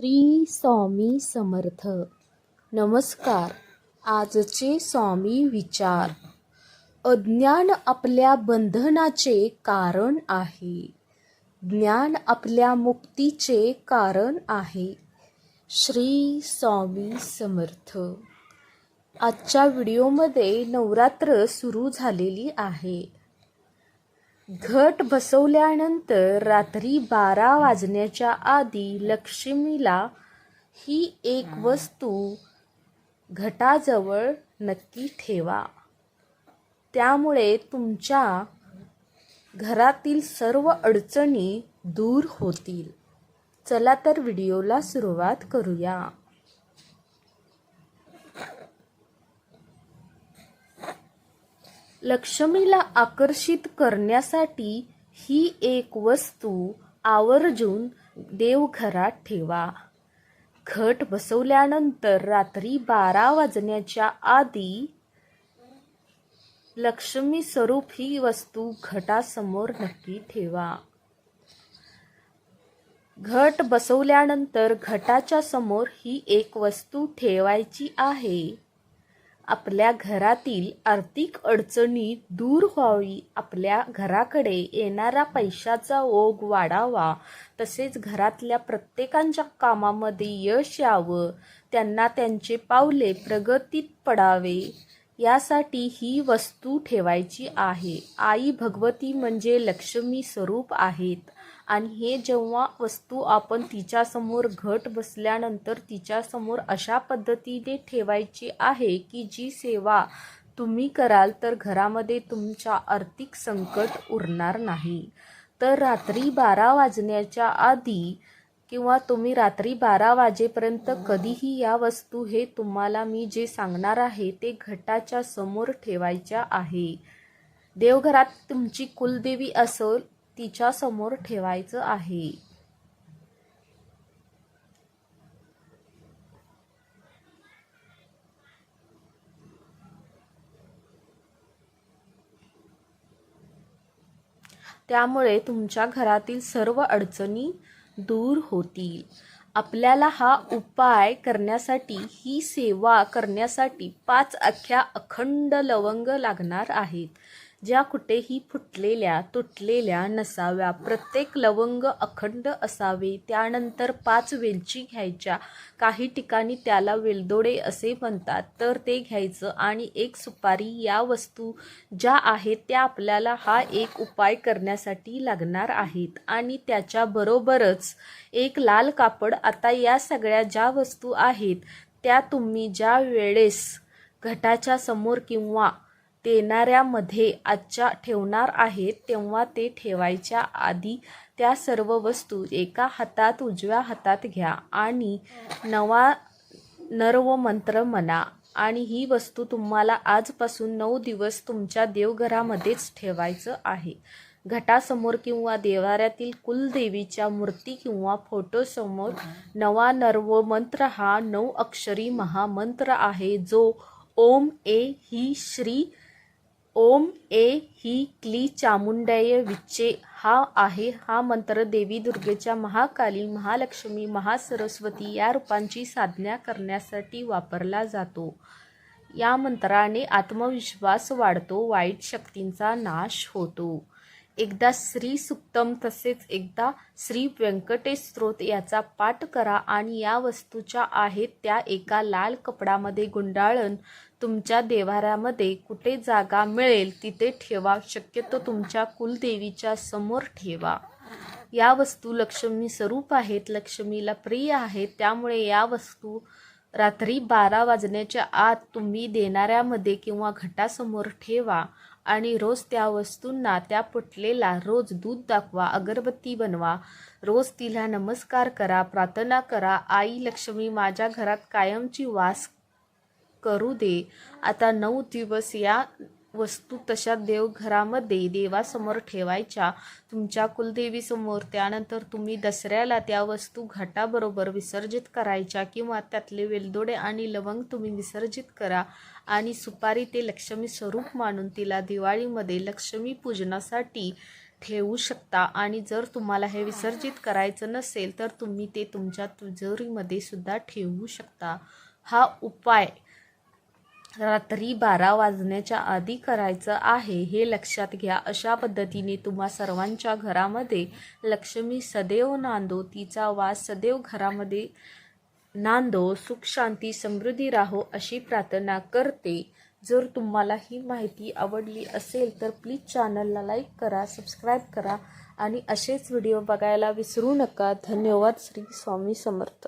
श्री स्वामी समर्थ. नमस्कार. आजचे स्वामी विचार. अज्ञान आपल्या बंधनाचे कारण आहे. ज्ञान आपल्या मुक्तीचे कारण आहे. श्री स्वामी समर्थ. आजच्या व्हिडिओमध्ये नवरात्र सुरू झालेली आहे. घट बसवल्यानंतर रात्री बारा वाजण्याच्या आधी लक्ष्मीला ही एक वस्तू घटाजवळ नक्की ठेवा. त्यामुळे तुमच्या घरातील सर्व अडचणी दूर होतील. चला तर व्हिडिओला सुरुवात करूया. लक्ष्मीला आकर्षित करण्यासाठी ही एक वस्तू आवर्जून देवघरात ठेवा. घट बसवल्यानंतर रात्री बारा वाजण्याच्या आधी लक्ष्मी स्वरूप ही वस्तू घटासमोर नक्की ठेवा. घट बसवल्यानंतर घटाच्या समोर ही एक वस्तू ठेवायची आहे. आपल्या घरातील आर्थिक अडचणी दूर व्हावी आपल्या घराकडे येणारा पैशाचा ओघ वाढावा तसेच घरातल्या प्रत्येकांच्या कामामध्ये यश यावं त्यांना त्यांचे पावले प्रगतीत पडावे यासाठी ही वस्तू ठेवायची आहे. आई भगवती म्हणजे लक्ष्मी स्वरूप आहेत. आणि हे जेव्हा वस्तू आपण तिच्यासमोर घट बसल्यानंतर तिच्यासमोर अशा पद्धतीने ठेवायची आहे की जी सेवा तुम्ही कराल तर घरामध्ये तुमच्या आर्थिक संकट उरणार नाही. तर रात्री बारा वाजण्याच्या आधी किंवा तुम्ही रात्री बारा वाजेपर्यंत कधीही या वस्तू हे तुम्हाला मी जे सांगणार आहे ते घटाच्या समोर ठेवायच्या आहे. देवघरात तुमची कुलदेवी असेल तिच्या समोर ठेवायचं आहे. त्यामुळे तुमच्या घरातील सर्व अडचणी दूर होतील. आपल्याला हा उपाय करण्यासाठी ही सेवा करण्यासाठी पाच अख्ख्या अखंड लवंग लागणार आहेत. ज्या कुठेही फुटलेल्या तुटलेल्या नसाव्या प्रत्येक लवंग अखंड असावे त्यानंतर पाच वेलची घ्यायच्या. काही ठिकाणी त्याला वेलदोडे असे म्हणतात तर ते घ्यायचं आणि एक सुपारी या वस्तू ज्या आहेत त्या आपल्याला हा एक उपाय करण्यासाठी लागणार आहेत. आणि त्याच्याबरोबरच एक लाल कापड आता या सगळ्या ज्या वस्तू आहेत त्या तुम्ही ज्या वेळेस घटाच्या समोर किंवा देणाऱ्यामध्ये आजच्या ठेवणार आहेत तेव्हा ते ठेवायच्या आधी त्या सर्व वस्तू एका हातात उजव्या हातात घ्या आणि नवा नर्व मंत्र म्हणा. आणि ही वस्तू तुम्हाला आजपासून नऊ दिवस तुमच्या देवघरामध्येच ठेवायचं आहे. घटासमोर किंवा देवाऱ्यातील कुलदेवीच्या मूर्ती किंवा फोटोसमोर नवा नर्व मंत्र हा नऊ अक्षरी महामंत्र आहे जो ओम ए ही श्री ओम ए ही क्ली चामुंडय विच्चे. हा आहे हा मंत्र देवी दुर्गेच्या महाकाली महालक्ष्मी महासरस्वती या रूपांची साधना करण्यासाठी वापरला जातो. या मंत्राने आत्मविश्वास वाढतो वाईट शक्तींचा नाश होतो. एकदा श्री सुक्तम तसेच एकदा श्री व्यंकटेश स्त्रोत याचा पाठ करा आणि या वस्तूच्या आहेत त्या एका लाल कपडामध्ये गुंडाळून तुमच्या देवाऱ्यामध्ये कुठे जागा मिळेल तिथे ठेवा. शक्यतो तुमच्या कुलदेवीच्या समोर ठेवा. या वस्तू लक्ष्मी स्वरूप आहेत लक्ष्मीला प्रिय आहेत त्यामुळे या वस्तू रात्री बारा वाजण्याच्या आत तुम्ही देणाऱ्यामध्ये किंवा घटासमोर ठेवा आणि रोज त्या वस्तूंना त्या पुटलेला रोज दूध दाखवा अगरबत्ती बनवा. रोज तिला नमस्कार करा प्रार्थना करा आई लक्ष्मी माझ्या घरात कायमची वास करू दे. आता नऊ दिवस या वस्तू तशा देवघरामध्ये देवासमोर ठेवायच्या. तुमच्या कुलदेवीसमोर. त्यानंतर तुम्ही दसऱ्याला त्या वस्तू घाटाबरोबर विसर्जित करायच्या किंवा त्यातले वेलदोडे आणि लवंग तुम्ही विसर्जित करा आणि सुपारी ते लक्ष्मी स्वरूप मानून तिला दिवाळीमध्ये लक्ष्मी पूजनासाठी ठेवू शकता. आणि जर तुम्हाला हे विसर्जित करायचं नसेल तर तुम्ही ते तुमच्या तिजोरीमध्ये सुद्धा ठेवू शकता. हा उपाय रात्री बारा वाजण्याच्या आधी करायचं आहे हे लक्षात घ्या. अशा पद्धतीने तुम्हा सर्वांच्या घरामध्ये लक्ष्मी सदैव नांदो तिचा वास सदैव घरामध्ये नांदो सुख शांती समृद्धी राहो अशी प्रार्थना करते. जर तुम्हाला ही माहिती आवडली असेल तर प्लीज चॅनलला लाईक करा सबस्क्राईब करा आणि असेच व्हिडिओ बघायला विसरू नका. धन्यवाद. श्री स्वामी समर्थ.